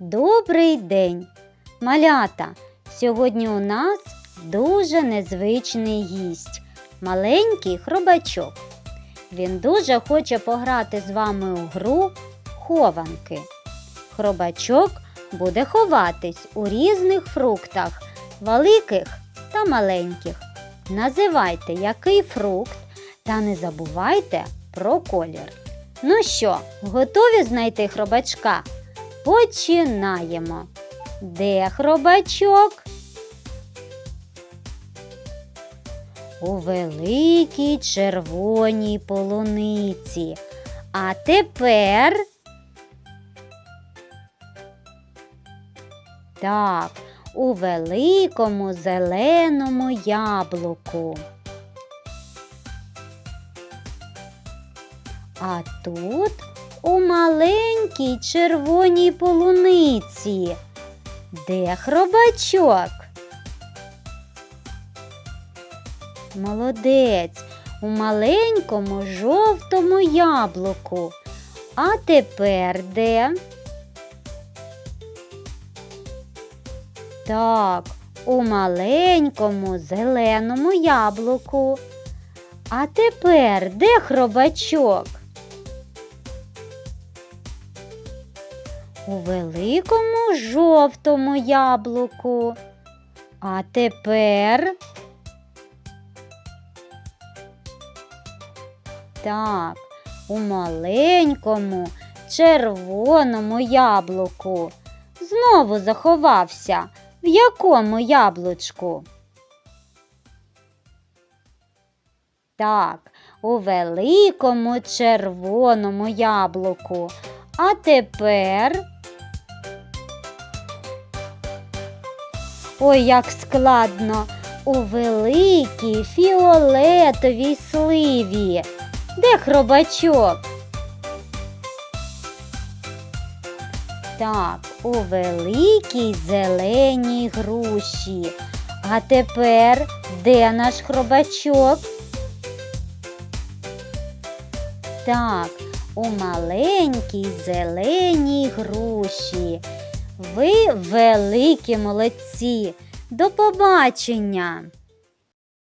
Добрий день! Малята! Сьогодні у нас дуже незвичний гість маленький хробачок. Він дуже хоче пограти з вами у гру хованки. Хробачок буде ховатись у різних фруктах, великих та маленьких. Називайте, який фрукт, та не забувайте про колір. Ну що, готові знайти хробачка? Починаємо. Де хробачок? У великій червоній полуниці. А тепер. Так, у великому зеленому яблуку. А тут у маленькій червоній полуниці. Де хробачок? Молодець у маленькому жовтому яблуку. А тепер де? Так, у маленькому зеленому яблуку. А тепер де хробачок? У великому жовтому яблуку. А тепер. Так, у маленькому червоному яблуку. Знову заховався. В якому яблучку? Так, у великому червоному яблуку. А тепер. Ой, як складно! У великій фіолетовій сливі. Де хробачок? Так, у великій зеленій груші. А тепер де наш хробачок? Так, у маленькій зеленій груші. Ви великі молодці. До побачення!